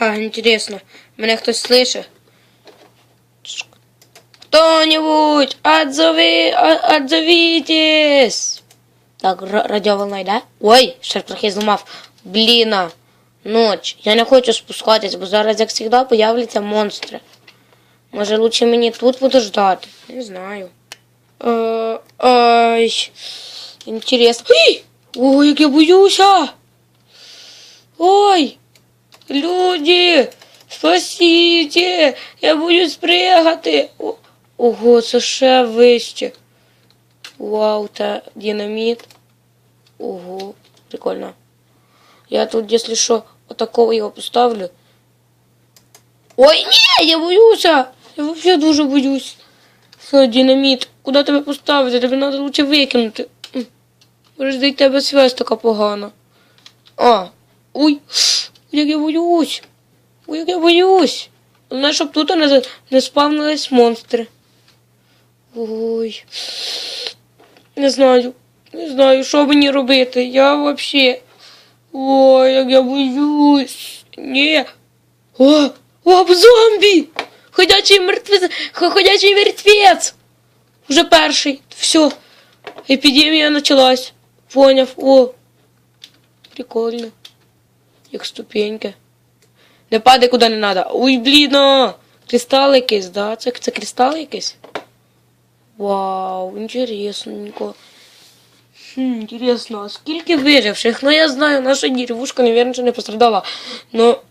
А, интересно, меня хтось слышит? Кто-нибудь, отзови, отзовитесь! Так, ра- радіоволна йде? Ой, ще трохи зламав. Бліна, ноч. Я не хочу спускатись, бо зараз, як завжди, появляться монстри. Може, лучше мені тут подождати? Не знаю. Е, ай, інтересно. Ой, ой, як я боюся! Ой! Люди! Спасите! Я боюсь пригати! О- Ого, це ще вище. Вау, та динамит. Ого, прикольно. Я тут, если что, вот такого поставлю. Ой, не, я боюся! Я вообще дуже боюсь. Все, динамит. Куди тебе поставити? Тебе треба лучше викинути. Може, де тебе связь така погана. А, ой, як я боюсь. Ой, я боюсь. Головне, щоб тут не, не спавнились монстри. Ой. Не знаю. Не знаю, що мені робити. Я вообще. Ой, як я боюсь. Ні. О, о, зомбі! Ходячий мертвець. Ходячий мертвець. Вже перший. Все. Епідемія почалась. Поняв. О. Прикольно. Як ступеньки. Не падай куди не треба. Ой, блін. Кристал якийсь, да? Це, це кристал якийсь? Вау, интересненько. Хм, интересно, а скільки виживших? Ну я знаю, наша деревушка, наверное, не пострадала. Но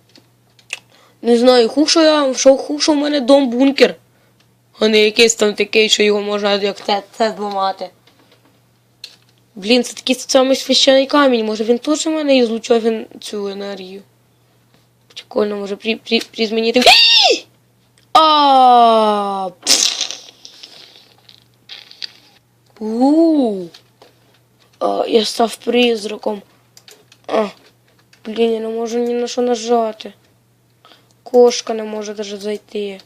не знаю, хуже я, що хуже у мене дом бункер. А не якийсь там такий, що його можна як це, це зламати. Блін, це такий самий священний камінь. Може він теж у мене ізлучав цю енергію. Прикольно, може при, при, при змінити. А, У. А, я став призраком. А, блін, я не можу ні на що нажати. Кошка не може даже зайти.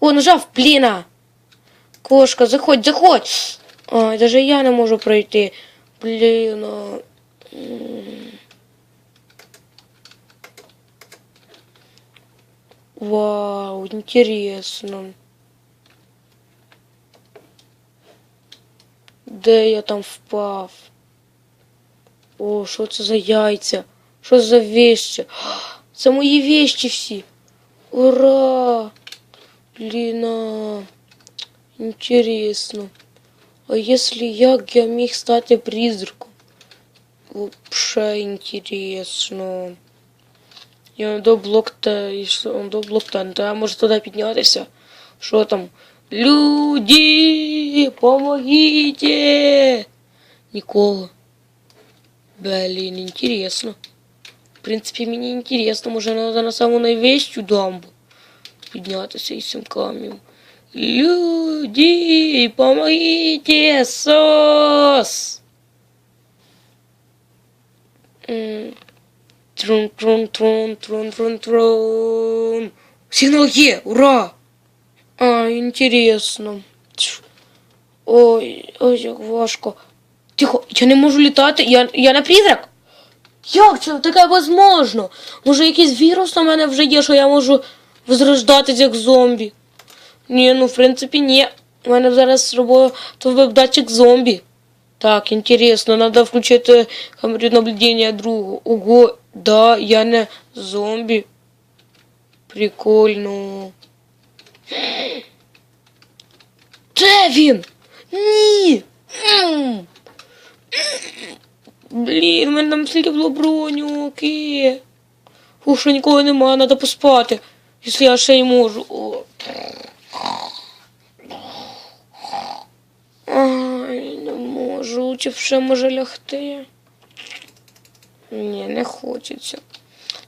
О, нажав, бліна. Кошка, заходь, заходь. А, даже я не можу пройти. Блін. а. Вау, интересно. Де я там впав? О, що це за яйця? Що за вещи? Це мої вещи всі. Ура! Блін, а, интересно. А если як я міг стати призраком? Вообще интересно. Я до блок та і що до блок та, то я можу туди піднятися. Що там? Люди, помогите! Нікого. Блін, інтересно. В принципі, мені інтересно, може треба на саму найвищу дамбу піднятися із цим камнем. Люди, помогите! Сос! Трун, трун, трун, трун, трун, трун. Сигнал є, ура! А, інтересно. Тьф. Ой, ой, як важко. Тихо, я не можу літати, я, я не призрак. Як це таке возможно? Може якийсь вірус на мене вже є, що я можу возрождатись як зомбі? Ні, ну в принципі ні. У мене зараз робота веб-датчик зомбі. Так, інтересно, треба включити камеру наблюдення другу. Ого, да, я не зомбі. Прикольно. Де він? Ні. Блін, у мене там стільки було бронюки. Фу, що нікого нема, треба поспати. Якщо я ще й можу. О. Ай, не можу. Чи ще може лягти? Ні, не хочеться.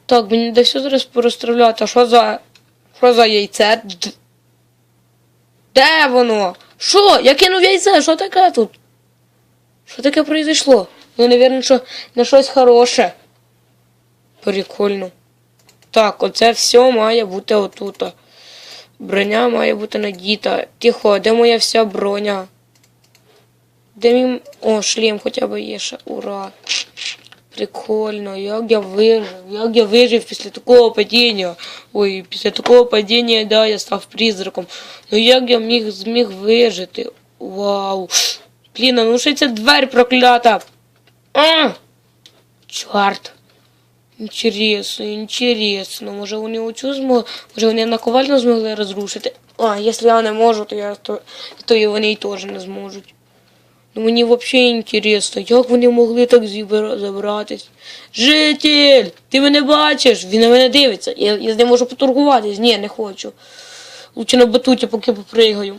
Так, мені де все зараз порозставляти. А що за. Що за яйце? Д- Де воно? Що? Я кинув яйце, що таке тут? Що таке произошло? Ну, напевно, що на щось хороше. Прикольно. Так, оце все має бути отут. Броня має бути надіта. Тихо, де моя вся броня? Де мій... О, шлем хоча б є ще. Ура. Прикольно, як я вижив, як я вижив після такого падіння. Ой, після такого падіння, да, я став призраком. Ну як я міг зміг вижити? Вау. Блін, ну що ця двері проклята? А! Чорт. Інтересно, інтересно. Може вони оцю змогли, може вони наковальню змогли розрушити. А, якщо я не можу, то я то, то і вони теж не зможуть. Ну мені взагалі інтересно, як вони могли так забратись. Житель, ти мене бачиш? Він на мене дивиться. Я, я з ним можу поторгуватись. Ні, не хочу. Лучше на батуті, поки попригаю.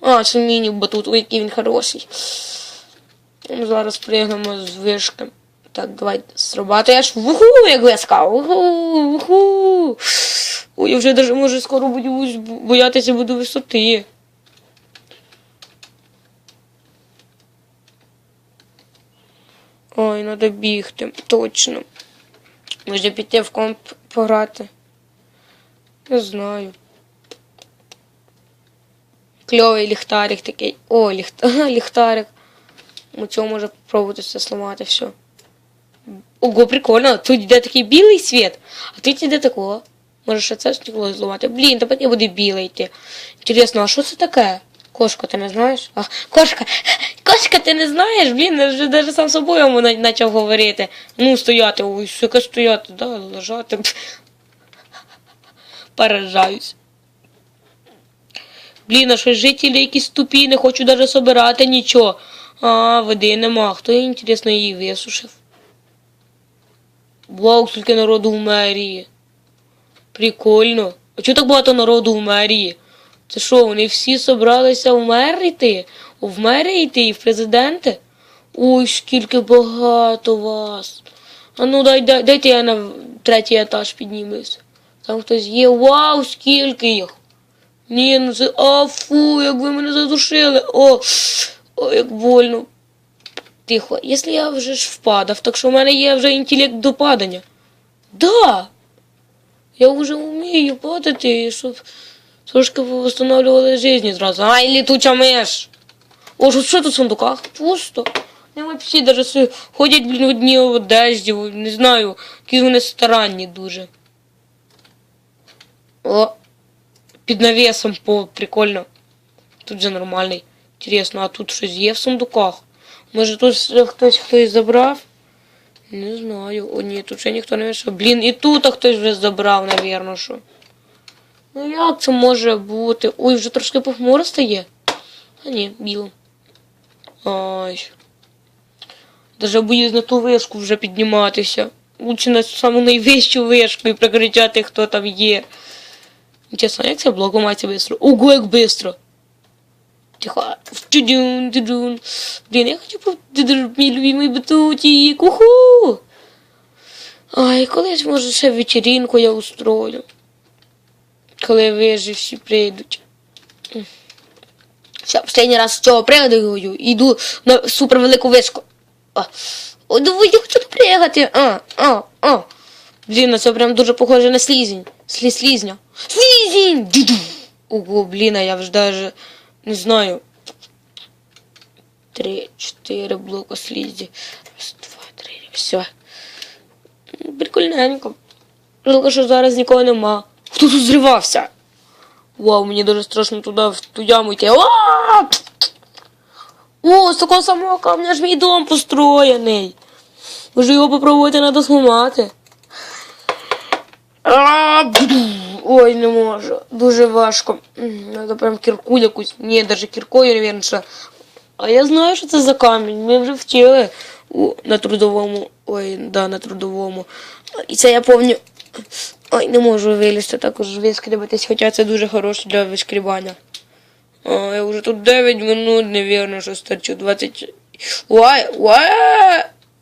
А, це міні батут, ой, який він хороший. Ну, Зараз пригнемо з вишки. Так, давай срабатуєш. Вуху, як виска. Вуху, вуху. Ой, я вже даже, може скоро боюсь, боятися буду висоти. Ой, треба бігти, точно. Може піти в комп пограти. Не знаю. Кльовий ліхтарик такий. О, ліхт... ліхтарик. У цього може попробувати все сломати, все. Ого, прикольно. Тут йде такий білий світ, а тут йде такого. Може ще це стекло зламати. Блін, тепер я буде білий йти. Інтересно, а що це таке? Кошка, ти не знаєш? А, кошка, кошка, ти не знаєш? Блін, я вже навіть сам собою йому почав говорити. Ну, стояти, ой, яке стояти, да, лежати. Поражаюсь. Блін, а що жителі якісь тупі, не хочу навіть собирати нічого. А, води нема. Хто, інтересно, її висушив? Вау, скільки народу в мерії. Прикольно. А чого так багато народу в мерії? Це що, вони всі собралися в мер йти? В мери і в президенти? Ой, скільки багато вас. А ну дай, дай, дайте я на третій етаж піднімусь. Там хтось є. Вау, скільки їх. Ні, ну це. А фу, як ви мене задушили. О, о як больно. Тихо, якщо я вже ж впадав, так що в мене є вже інтелект до падання. Да! Я вже вмію падати, щоб трошки восстанавливали життя зразу. Ай, літуча миш! О, що, тут в сундуках? Пусто. Не всі даже ходять, блін, в одній одежді, не знаю, які вони старанні дуже. О, під навісом по прикольно. Тут же нормальний. Інтересно, а тут щось є в сундуках? Може тут хтось хтось забрав? Не знаю. О, ні, тут ще ніхто не вийшов. Блін, і тут хтось вже забрав, навірно, що. Ну як це може бути? Ой, вже трошки похмуро стає. А ні, біло. Ай. Даже боюсь на ту вишку вже підніматися. Лучше на саму найвищу вишку і прикричати, хто там є. Чесно, як це блок ламається? Ого, як швидко. Тихо. Тюдюн. Блін, я хочу по мій любимий батутик. Уху! Ай, колись, може, ще вечеринку я устрою. Коли виживші прийдуть. Все, останній раз з цього пригадую, йду на супервелику вишку. О, давай, я хочу пригати. А, а, а. Блін, ну це прям дуже похоже на слізень. Слі, слізня. Слізень! Дю-ду. Ого, блін, я вже даже не знаю. Три, чотири блока слізі. Раз, два, три, все. Прикольненько. Жалко, що зараз нікого нема. Хто тут зривався? Вау, мені дуже страшно туди в ту яму йти. О, з такого самого камня ж мій дом построєний. Може його попробувати треба зламати. Ой, не можу. Дуже важко. Надо прям кірку якусь. Ні, навіть кіркою, що. А я знаю, що це за камінь. Ми вже вчили на трудовому. Ой, да, на трудовому. І це я пам'ятаю. Ой, не можу вилізти також вискрібатись, хоча це дуже хороше для вишкрібання. А, я вже тут 9 минут, невірно, що старчу 20. Ой, ой!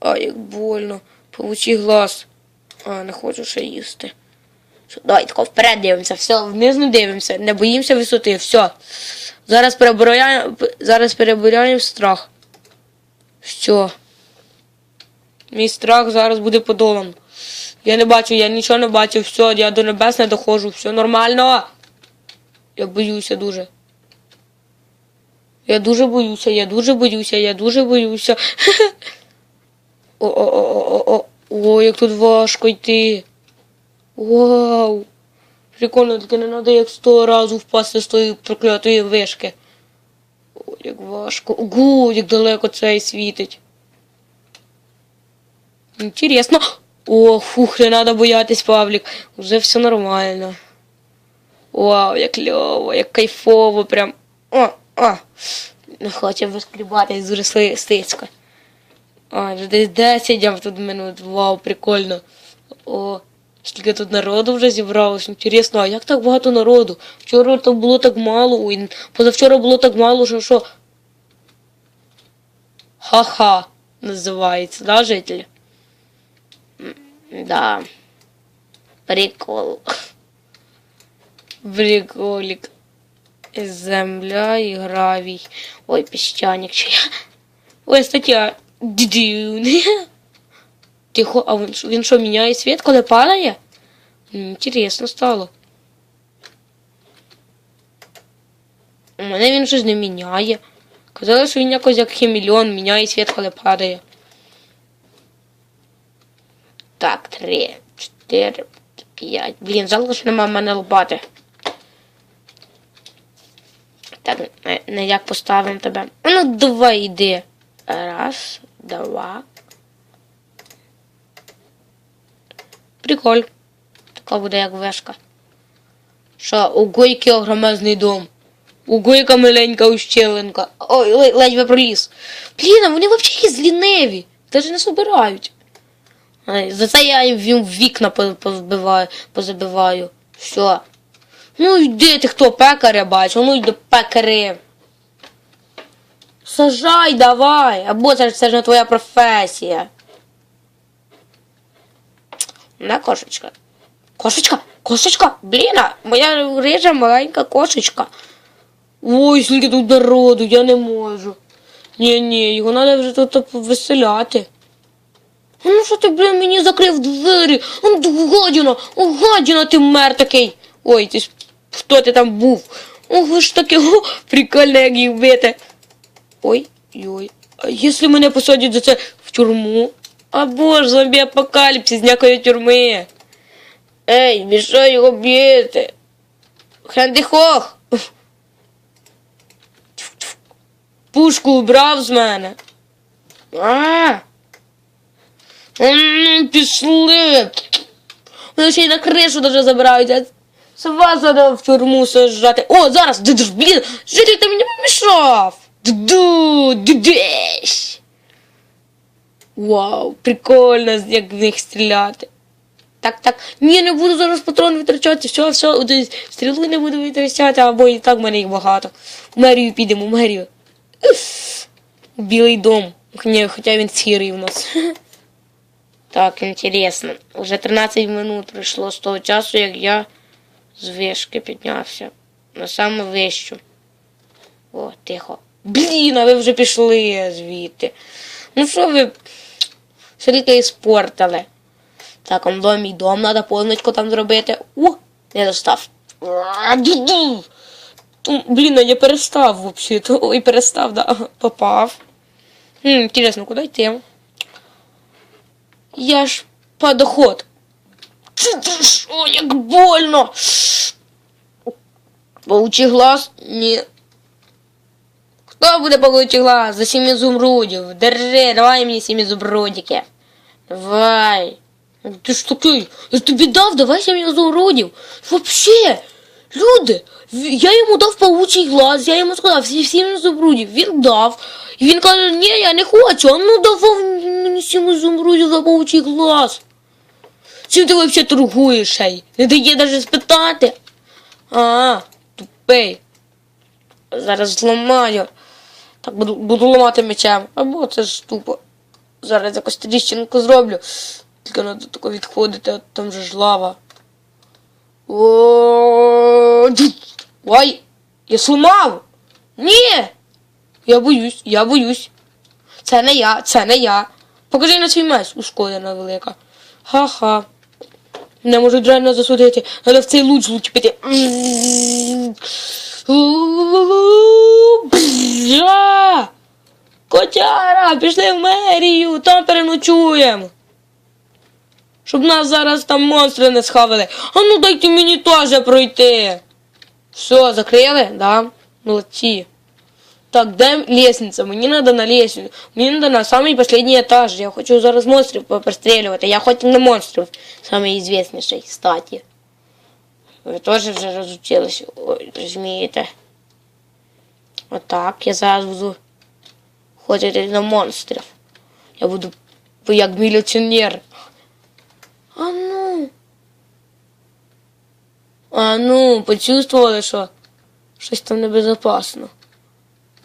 Ай, як больно. Получи глаз. А, не хочу ще їсти. Що, Давай тако вперед дивимося, все, вниз не дивимося, не боїмося висоти, все. Зараз перебираємо, зараз перебираємо страх. Все. Мій страх зараз буде подолан. Я не бачу, я нічого не бачу, все, я до небес не доходжу, все нормально. Я боюся дуже. Я дуже боюся, я дуже боюся, я дуже боюся. О-о-о-о-о. Ой, як тут важко йти. Вау. Прикольно, таке не треба як сто разів впасти з тої проклятої вишки. Ой, як важко. Ого, як далеко цей світить. Інтересно. О, фух, не треба боятись, Павлік. Уже все нормально. Вау, як кльово, як кайфово, прям. О, о. Не хоче вискрібатись дуже сли- стицько. А, вже десь 10 я тут минут. Вау, прикольно. О, скільки тут народу вже зібралось. Інтересно, а як так багато народу? Вчора то було так мало, ой, позавчора було так мало, що що. Ха-ха, називається, да, жителі? Да. Прикол. Приколик. Земля і гравій. Ой, піщаник чи я. Ой, стаття. Ддюн. Тихо, а що- він що, міняє світ, коли падає? Інтересно стало. У мене він щось не міняє. Казали, що він якось як хімільон міняє світ, коли падає. Так, три, чотири, п'ять. Блін, жалко, що нема мене лопати. Так, не, як поставимо тебе. Ну, давай йди. Раз, два. Приколь. Така буде як вешка. Що, у Гойки огромезний дом. У Гойка маленька ущелинка. Ой, ледь би проліз. Блін, а вони взагалі ліниві. Навіть не собирають. За це я їм вікна по- позбиваю, позабиваю. Все. Ну йди ти хто пекаря бачив, ну йди пекари. Сажай давай, або це ж це ж не твоя професія. На кошечка. Кошечка, кошечка, блін, моя рижа маленька кошечка. Ой, скільки тут народу, я не можу. Ні, ні, його треба вже тут повеселяти. Ну що ти, блін, мені закрив двері? Он гадіна, о, гадіна, ти мер такий. Ой, ти ж хто ти там був? Ох, ви ж таки, о, прикольно, як їх бити. Ой, ой. А якщо мене посадять за це в тюрму? А боже, зомбі апокаліпсис, ніякої тюрми. Ей, мішай його б'єте. Хендихох. Пушку убрав з мене. А. Пішли. Вони ще й на кришу даже забираються. Це вас треба в тюрму сажати. О, зараз! Блін, житель ти мені помішав. Ду-ду, дудеш. Вау, прикольно, як в них стріляти. Так, так. Ні, не буду зараз патрон витрачати. Все, все, один стрілу не буду витрачати, або і так в мене їх багато. В мерію підемо, в мерію. Білий дом. Ні, хоча він сірий у нас. Так, інтересно. Уже 13 минут пройшло з того часу, як я з вишки піднявся. На саме вищу. О, тихо. Блін, а ви вже пішли звідти. Ну що ви все тільки іспортили. Так, он дом мій дом, треба позначку там зробити. О, я достав. Блін, а я перестав взагалі. Ой, перестав, да. Попав. Хм, інтересно, куди йти? Я ж подоход. О, як больно. Паучий глаз? Ні. Хто буде паучий глаз? За сім ізумрудів. Держи, давай мені сім ізумрудики. Давай. Ти ж такий, я тобі дав, давай сім ізумрудів. Вообще, люди, я йому дав паучий глаз, я йому сказав, всі сім ізумрудів. Він дав. І він каже, ні, я не хочу. А ну давав мені сім ізумрудів за паучий глаз. Чим ти взагалі торгуєш? ей? Не дає навіть спитати. А, тупий. Зараз зламаю. Так буду, буду ламати мечем. Або це ж тупо. Зараз якось тріщинку зроблю. Тільки треба тако відходити, а там же ж лава. О. Ой, я сломав. Ні. Я боюсь, я боюсь. Це не я, це не я. Покажи на свій меч, ушкоджена велика. Ха-ха. Не можуть реально засудити. Але в цей луч влучити. Бля! Котяра, пішли в мерію, там переночуємо. Щоб нас зараз там монстри не схавали. А ну дайте мені теж пройти. Все, закрили? Да? Молодці. Так, де лестниця? Мені треба на лестницю. Мені треба на самий последній етаж. Я хочу зараз монстрів пострілювати. Я хоч на монстрів. Самий известніший, кстати. Ви теж вже розучились, ой, розумієте. Отак, я зараз буду ходити на монстрів. Я буду як міліціонер. А ну. А ну, почувствовали, що щось там небезопасно.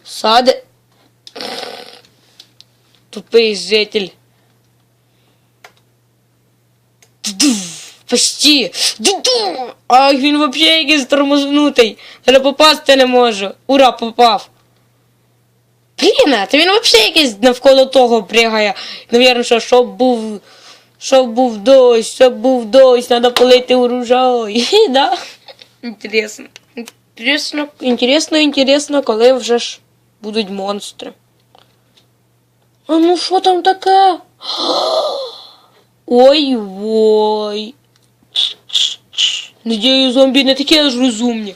Сади. Тупий житель. Почти. Ду-ду. Він вообще якийсь тормознутий. Я попасти не можу. Ура, попав. Блін, а то він вообще якийсь навколо того пригає. Навірно, що щоб був. Щоб був дощ, щоб був дощ, треба полити урожай. да? Інтересно. Інтересно, інтересно, інтересно, коли вже ж будуть монстри. А ну що там таке? Ой-ой. Надію, зомбі не такі аж розумні.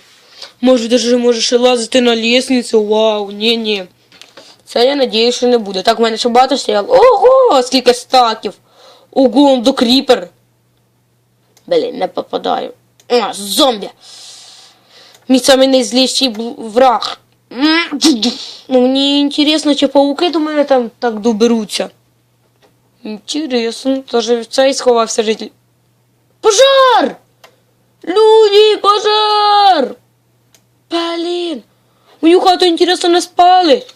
Може, даже може ще лазити на лестницю. Вау, ні-ні. Це я надію, що не буде. Так, в мене ще багато стояло. Ого, скільки стаків. Ого, до кріпер. Блін, не попадаю. А, зомбі. Мій самий найзліший враг. Ну, мені інтересно, чи пауки до мене там так доберуться. Інтересно, тож в цей сховався житель. Пожар! Люди, пожар! Блін! Мою хату, інтересно, не спали.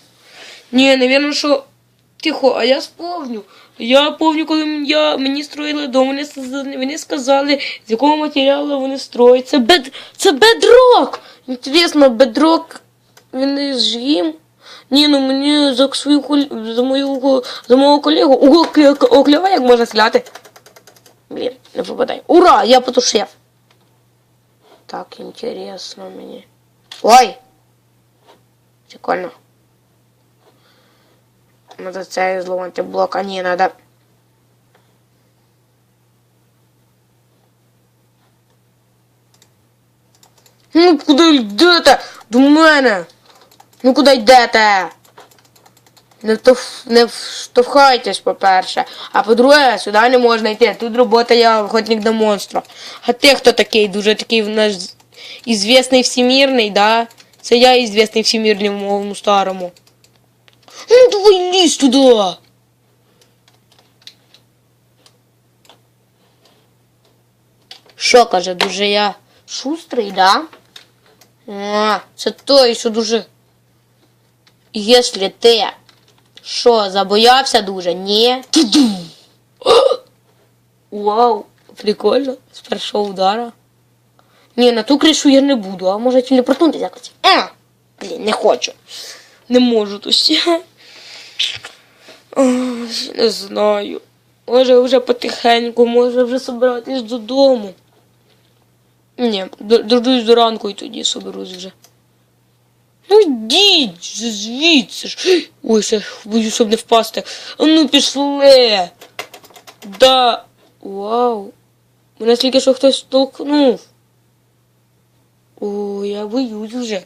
Ні, навірно, що. Тихо, а я сповню. Я помню, коли я, мені строїли дом, вони, вони сказали, з якого матеріалу вони строять. Це бед, це бедрок! Інтересно, бедрок, він жим? Ні, ну мені за свою за мою за мого колегу оклєва, як можна стріляти. Блін, не попадай. Ура! Я потушив. Так, інтересно мені. Ой! Прикольно. Надо це зломати блок, а ні, надо. Ну, куди йдете? До мене. Ну куди йдете? Не, втов... не вштовхайтесь, по-перше. А по-друге, сюди не можна йти. Тут робота я охотник до монстрів. А ти хто такий? Дуже такий в нас ізвісний всемірний, да? Це я ізвісний всемірний в моєму старому. Ну давай лізь туди. Що каже, дуже я шустрий, да? А, це той, що дуже. Якщо ти що, забоявся дуже? Ні. Вау, прикольно. З першого удара. Ні, на ту кришу я не буду, а може телепортнутися якось. А, блін, не хочу. Не можу тут. Ой, Не знаю. Може вже потихеньку, може вже собиратись додому. Ні, д- дождусь до ранку і тоді соберусь вже. Ну йдіть звідси ж. Ой, ще боюсь, щоб не впасти. Ну пішли. Да. Вау. Мене тільки що хтось толкнув. Ой, я боюсь вже.